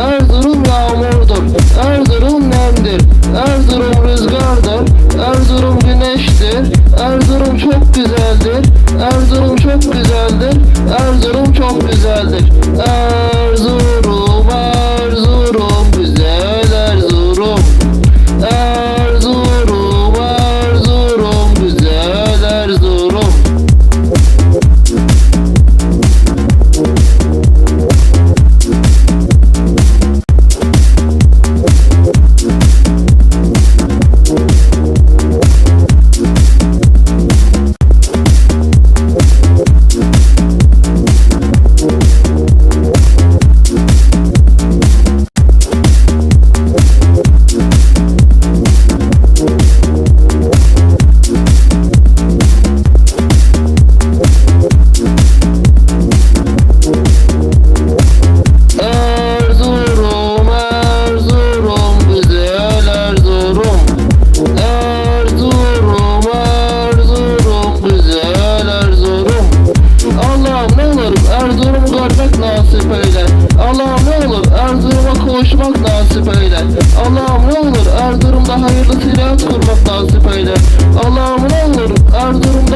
Erzurum yağmurdur, Erzurum nemdir, Erzurum rüzgardır, Erzurum güneştir, Erzurum çok güzeldir, Erzurum çok güzel. silah sormak lazım öyle. Allah'ım olur Erzurum